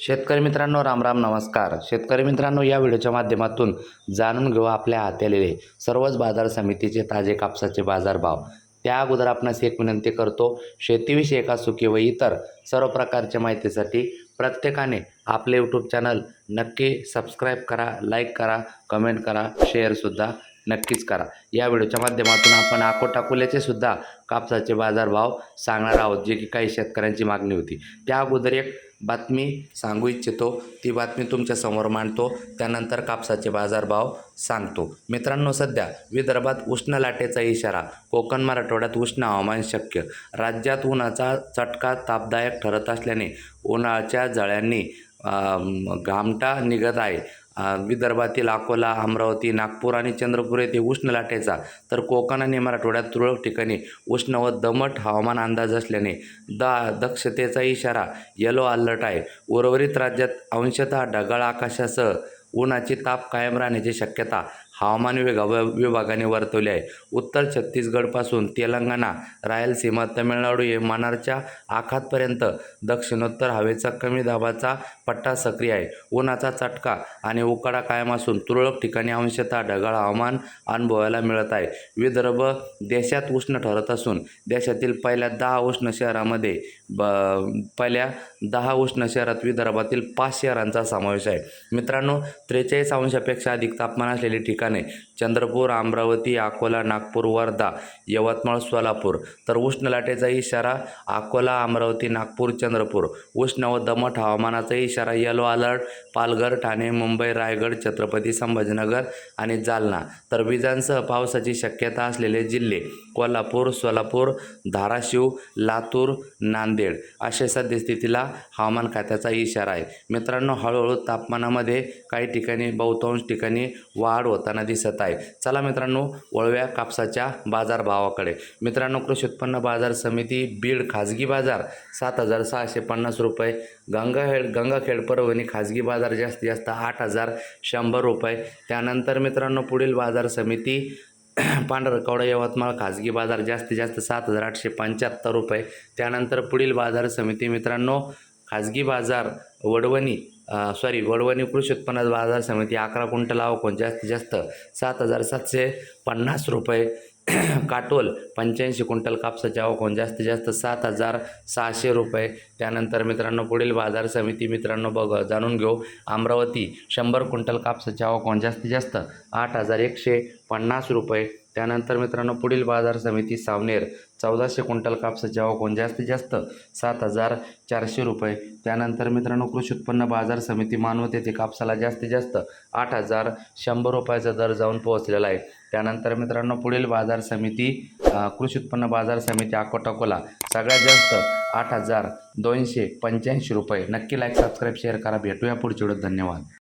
शेतकरी मित्रांनो राम राम नमस्कार. शेतकरी मित्रांनो या व्हिडिओच्या माध्यमातून जाणून घेऊ आपल्या हाती आलेले सर्वच बाजार समितीचे ताजे कापसाचे बाजारभाव. त्या अगोदर आपणास एक विनंती करतो शेतीविषयक सुखी व इतर सर्व प्रकारच्या माहितीसाठी प्रत्येकाने आपले यूट्यूब चॅनल नक्की सबस्क्राईब करा लाईक करा कमेंट करा शेअरसुद्धा नक्कीच करा. या व्हिडिओच्या माध्यमातून आपण अकोटाकुल्याचे सुद्धा कापसाचे बाजारभाव सांगणार आहोत जे की काही शेतकऱ्यांची मागणी होती. त्या अगोदर एक बातमी सांगू इच्छितो. ती बातमी तुमच्यासमोर मांडतो. त्यानंतर कापसाचे बाजारभाव सांगतो. मित्रांनो सध्या विदर्भात उष्ण लाटेचा इशारा कोकण मराठवाड्यात उष्ण हवामान शक्य राज्यात उन्हाचा चटका तापदायक ठरत असल्याने उन्हाळ्याच्या जळ्यांनी घामटा निघत आहे. विदर्भातील अकोला अमरावती नागपूर आणि चंद्रपूर येथे उष्ण लाटेचा तर कोकण आणि मराठवाड्यात तुरळक ठिकाणी उष्ण व दमट हवामान अंदाज असल्याने दा दक्षतेचा इशारा येलो अलर्ट आहे. उर्वरित राज्यात अंशतः ढगाळ आकाशासह उन्हाची ताप कायम राहण्याची शक्यता हवामान विभागा विभागाने वर्तवले आहे. उत्तर छत्तीसगडपासून तेलंगणा रायलसीमा तमिळनाडू हे मनारच्या आखातपर्यंत दक्षिणोत्तर हवेचा कमी दाबाचा पट्टा सक्रिय आहे. उन्हाचा चटका आणि उकाडा कायम असून तुरळक ठिकाणी अंशतः ढगाळ हवामान अनुभवायला मिळत आहे. विदर्भ देशात उष्ण ठरत असून देशातील पहिल्या दहा उष्ण शहरामध्ये ब पहिल्या दहा उष्ण शहरात विदर्भातील पाच शहरांचा समावेश आहे. मित्रांनो त्रेचाळीस अंशापेक्षा अधिक तापमान असलेली ठिकाण चंद्रपूर अमरावती अकोला नागपूर वर्धा यवतमाळ सोलापूर. तर उष्ण लाटेचा इशारा अकोला अमरावती नागपूर चंद्रपूर. उष्ण व दमट हवामानाचा इशारा येलो अलर्ट पालघर ठाणे मुंबई रायगड छत्रपती संभाजीनगर आणि जालना. तर विजांसह पावसाची शक्यता असलेले जिल्हे कोल्हापूर सोलापूर धाराशिव लातूर नांदेड अशा सद्यस्थितीला हवामान खात्याचा इशारा आहे. मित्रांनो हळूहळू तापमानामध्ये काही ठिकाणी बहुतांश ठिकाणी वाढ होताना दिसत आहे. चला मित्रांनो वळव्या कापसाच्या बाजारभावाकडे. मित्रांनो कृषी उत्पन्न बाजार समिती बीड खाजगी बाजार सात हजार सहाशे पन्नास रुपये. गंगाखेड गंगाखेड परभणी खाजगी बाजार जास्तीत जास्त आठ हजार शंभर रुपये. त्यानंतर मित्रांनो पुढील बाजार समिती पांढरकवडा यवतमाळ खाजगी बाजार जास्तीत जास्त सात हजार आठशे पंच्याहत्तर रुपये. त्यानंतर पुढील बाजार समिती मित्रांनो खाजगी बाजार वडवणी सॉरी वडवणी कृषी उत्पन्न बाजार समिती अकरा क्विंटल आवकून जास्तीत जास्त सात हजार सातशे पन्नास रुपये. काटोल पंच्याऐंशी क्विंटल कापसाची आवक जास्तीत जास्त सात हजार सहाशे रुपये. त्यानंतर मित्रांनो पुढील बाजार समिती मित्रांनो बघ जाणून घेऊ. अमरावती शंभर क्विंटल कापसाची आवक जास्तीत जास्त आठ हजार एकशे पन्नास रुपये. त्यानंतर मित्रांनो पुढील बाजार समिती सावनेर चौदाशे क्विंटल कापसाच्या आवक जास्तीत जास्त सात हजार चारशे रुपये. त्यानंतर मित्रांनो कृषी उत्पन्न बाजार समिती मानवत येथे कापसाला जास्तीत जास्त आठ हजार शंभर रुपयाचा दर जाऊन पोहोचलेला आहे. त्यानंतर मित्रांनो पुढील बाजार समिती कृषी उत्पन्न बाजार समिती अकोटाकोला सगळ्यात जास्त आठ हजार दोनशे पंच्याऐंशी रुपये. नक्की लाईक सबस्क्राईब शेअर करा. भेटूया पुढच्या व्हिडिओत. धन्यवाद.